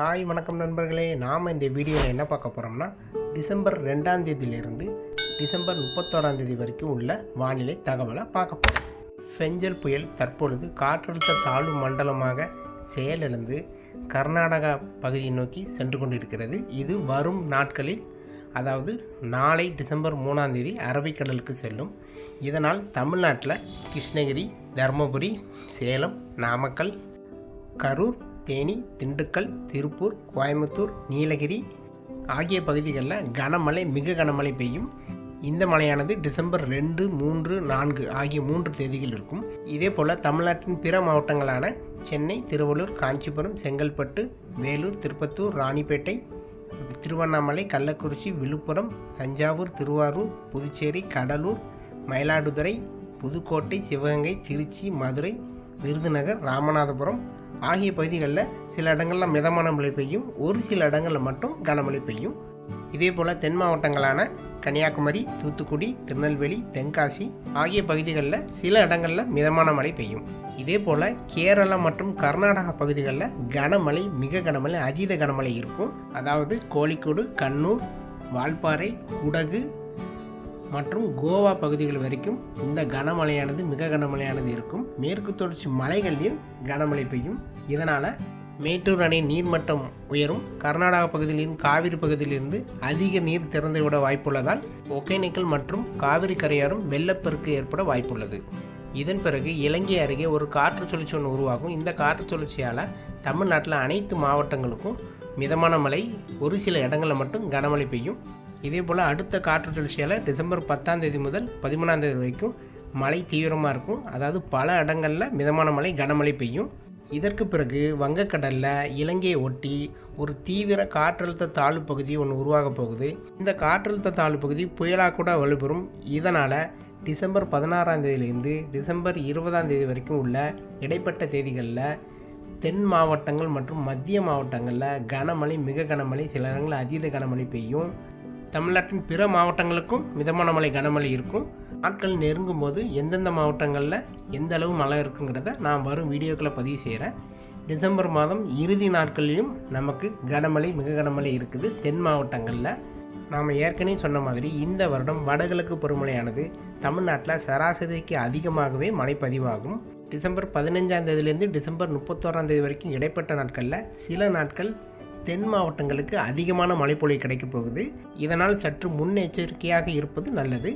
Hi வணக்கம் நண்பர்களே. நாம் இந்த வீடியோவில் என்ன பார்க்க போகிறோம்னா டிசம்பர் ரெண்டாம் தேதியிலிருந்து டிசம்பர் முப்பத்தோராம் தேதி வரைக்கும் உள்ள வானிலை தகவலை பார்க்க போகிறோம் ஃபெஞ்சல் புயல் தற்பொழுது காற்றழுத்த தாழ்வு மண்டலமாக செயலிழந்து கர்நாடகா பகுதியை நோக்கி சென்று கொண்டிருக்கிறது. இது வரும் நாட்களில் அதாவது நாளை டிசம்பர் மூணாம் தேதி அரபிக்கடலுக்கு செல்லும். இதனால் தமிழ்நாட்டில் கிருஷ்ணகிரி தருமபுரி சேலம் நாமக்கல் கரூர் தேனி திண்டுக்கல் திருப்பூர் கோயம்புத்தூர் நீலகிரி ஆகிய பகுதிகளில் கனமழை மிக கனமழை பெய்யும். இந்த மழையானது டிசம்பர் ரெண்டு மூன்று நான்கு ஆகிய மூன்று தேதிகள் இருக்கும். இதே போல் தமிழ்நாட்டின் பிற மாவட்டங்களான சென்னை திருவள்ளூர் காஞ்சிபுரம் செங்கல்பட்டு வேலூர் திருப்பத்தூர் ராணிப்பேட்டை திருவண்ணாமலை கள்ளக்குறிச்சி விழுப்புரம் தஞ்சாவூர் திருவாரூர் புதுச்சேரி கடலூர் மயிலாடுதுறை புதுக்கோட்டை சிவகங்கை திருச்சி மதுரை விருதுநகர் ராமநாதபுரம் ஆகிய பகுதிகளில் சில இடங்களில் மிதமான மழை பெய்யும். ஒரு சில இடங்களில் மட்டும் கனமழை பெய்யும். இதே போல் தென் மாவட்டங்களான கன்னியாகுமரி தூத்துக்குடி திருநெல்வேலி தென்காசி ஆகிய பகுதிகளில் சில இடங்களில் மிதமான மழை பெய்யும். இதே போல் கேரளா மற்றும் கர்நாடகா பகுதிகளில் கனமழை மிக கனமழை அதீத கனமழை இருக்கும். அதாவது கோழிக்கோடு கண்ணூர் வால்பாறை குடகு மற்றும் கோவா பகுதிகள் வரைக்கும் இந்த கனமழையானது மிக கனமழையானது இருக்கும். மேற்கு தொடர்ச்சி மலைகளில் கனமழை பெய்யும். இதனால் மேட்டூர் அணை நீர்மட்டம் உயரும். கர்நாடகா பகுதியிலும் காவிரி பகுதியிலிருந்து அதிக நீர் திறந்து விட வாய்ப்புள்ளதால் ஒகேனக்கல் மற்றும் காவிரி கரையாரும் வெள்ளப்பெருக்கு ஏற்பட வாய்ப்புள்ளது. இதன் பிறகு இலங்கை அருகே ஒரு காற்று சுழற்சி ஒன்று உருவாகும். இந்த காற்று சுழற்சியால் தமிழ்நாட்டில் அனைத்து மாவட்டங்களுக்கும் மிதமான மழை ஒரு சில இடங்களில் மட்டும் கனமழை பெய்யும். இதே போல் அடுத்த காற்று சுழற்சியால் டிசம்பர் பத்தாம் தேதி முதல் பதிமூணாம் தேதி வரைக்கும் மழை தீவிரமாக இருக்கும். அதாவது பல இடங்களில் மிதமான மழை கனமழை பெய்யும். இதற்கு பிறகு வங்கக்கடலில் இலங்கையை ஒட்டி ஒரு தீவிர காற்றழுத்த தாழ்வு பகுதி ஒன்று உருவாக போகுது. இந்த காற்றழுத்த தாழ்வு பகுதி புயலாக கூட வலுப்பெறும். இதனால் டிசம்பர் பதினாறாம் தேதியிலிருந்து டிசம்பர் இருபதாம் தேதி வரைக்கும் உள்ள இடைப்பட்ட தேதிகளில் தென் மாவட்டங்கள் மற்றும் மத்திய மாவட்டங்களில் கனமழை மிக கனமழை சில இடங்களில் அதீத கனமழை பெய்யும். தமிழ்நாட்டின் பிற மாவட்டங்களுக்கும் மிதமான மழை கனமழை இருக்கும். நாட்கள் நெருங்கும் போது எந்தெந்த மாவட்டங்களில் எந்த அளவு மழை இருக்குங்கிறத நான் வரும் வீடியோக்களை பதிவு செய்கிறேன் டிசம்பர் மாதம் இறுதி நாட்களிலும் நமக்கு கனமழை மிக கனமழை இருக்குது. தென் மாவட்டங்களில் நாம் ஏற்கனவே சொன்ன மாதிரி இந்த வருடம் வடகிழக்கு பருவமழையானது தமிழ்நாட்டில் சராசரிக்கு அதிகமாகவே மழை பதிவாகும். டிசம்பர் பதினஞ்சாம் தேதியிலேருந்து டிசம்பர் முப்பத்தோராம் தேதி வரைக்கும் இடைப்பட்ட நாட்களில் சில நாட்கள் தென் மாவட்டங்களுக்கு அதிகமான மழைப்பொழிவு கிடைக்கப் போகுது. இதனால் சற்று முன்னெச்சரிக்கையாக இருப்பது நல்லது.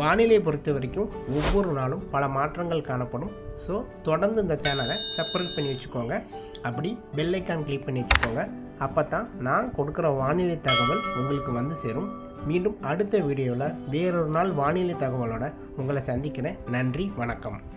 வானிலை பொறுத்த வரைக்கும் ஒவ்வொரு நாளும் பல மாற்றங்கள் காணப்படும். ஸோ தொடர்ந்து இந்த சேனலை சப்ஸ்கிரைப் பண்ணி வச்சுக்கோங்க. அப்படி பெல்லைக்கான் கிளிக் பண்ணி வச்சுக்கோங்க. அப்போ தான் நான் கொடுக்குற வானிலை தகவல் உங்களுக்கு வந்து சேரும். மீண்டும் அடுத்த வீடியோவில் வேறொரு நாள் வானிலை தகவலோட உங்களை சந்திக்கிறேன். நன்றி வணக்கம்.